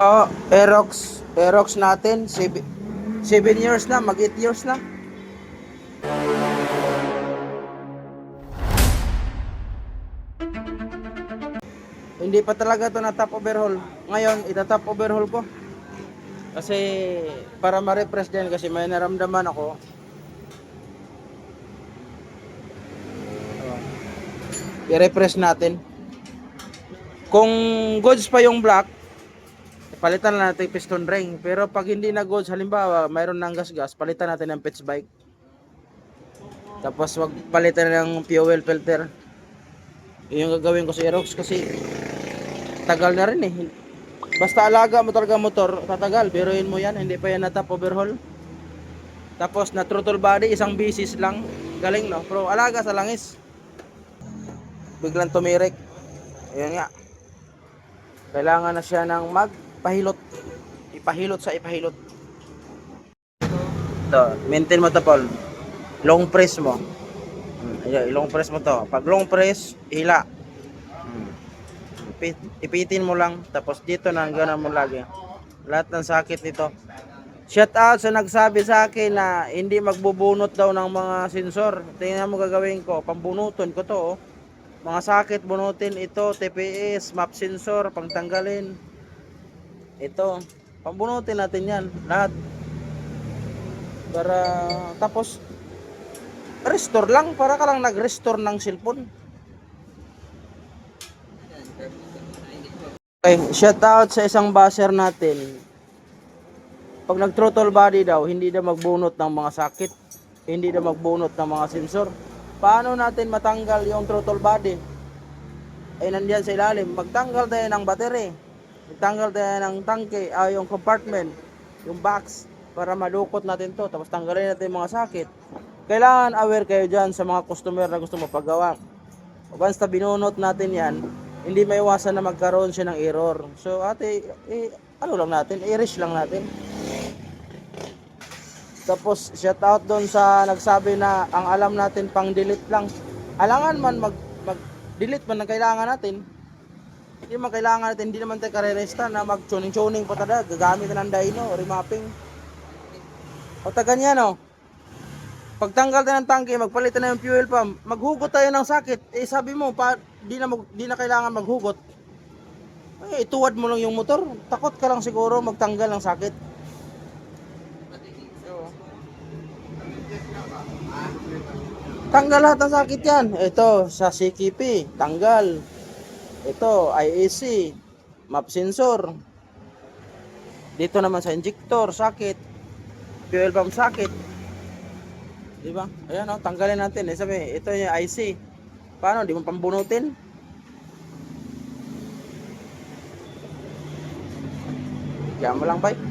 Oh, Aerox, Aerox natin, 7 years na, mag 8 years na. Hindi pa talaga to na top overhaul. Ngayon, ita-top overhaul ko. Kasi para ma-refresh din kasi may naramdaman ako. I-refresh natin. Kung goods pa yung black, palitan na natin yung piston ring. Pero pag hindi na goods, halimbawa, mayroon ng gas-gas, palitan natin ng pitch bike. Tapos wag palitan ng fuel filter. Yun yung gagawin ko sa Aerox kasi tagal na rin eh. Basta alaga mo talaga motor, tatagal. Pero yun mo yan, hindi pa yan na top overhaul. Tapos na throttle body, isang bisis lang. Galing no, pero alaga sa langis. Biglang tumirik. Ayun nga. Kailangan na siya ng magpahilot. Ipahilot sa ipahilot. Ito, maintain mo to, Paul. Long press mo. Hmm, Ayan, long press mo to. Pag long press, hila. Hmm. Ipit- Ipitin mo lang. Tapos dito na, gano'n mo lagi. Lahat ng sakit nito. Shout out sa nagsabi sa akin na hindi magbubunot daw ng mga sensor. Tingnan mo gagawin ko. Pambunuton ko to. Oh. Mga sakit, bunutin ito, TPS, map sensor, pangtanggalin. Ito, pambunutin natin yan, lahat. Para, tapos, restore lang, para ka lang nag-restore ng cellphone. Okay, shout out sa isang baser natin. Pag nag-throttle body daw, hindi daw magbunot ng mga sakit. Hindi daw magbunot ng mga sensor. Paano natin matanggal yung throttle body? Ay nandiyan sa ilalim. Magtanggal tayo ng battery. Magtanggal tayo ng tangke, ah, yung compartment, yung box para malukot natin to. Tapos tanggalin natin yung mga sakit. Kailangan aware kayo dyan sa mga customer na gusto mapagawa. Once na binunot natin yan, hindi may iwasan na magkaroon siya ng error. So ate, eh, ano lang natin, i-erase lang natin. Tapos shout out doon sa nagsabi na ang alam natin pang delete lang. Alangan man mag mag delete man ang kailangan natin. Hindi man kailangan natin, hindi naman tayo kareresta na mag tuning tuning pa tada, gagamit na ng dyno, remapping. O ta ganyan no. Pagtanggal tayo ng tangke, magpalit na yung fuel pump, maghugot tayo ng sakit. Eh sabi mo, pa, di na, mag, di na kailangan maghugot. Eh, ituwad mo lang yung motor. Takot ka lang siguro magtanggal ng sakit. Tanggal lahat ng sakit yan. Ito, sa CKP, tanggal. Ito, IAC, map sensor. Dito naman sa injector, sakit. Fuel pump sakit. Di ba? Ayan o, tanggalin natin. Eh, sabi, ito yung IC. Paano? Di mo pambunutin? Diyan mo lang, bye.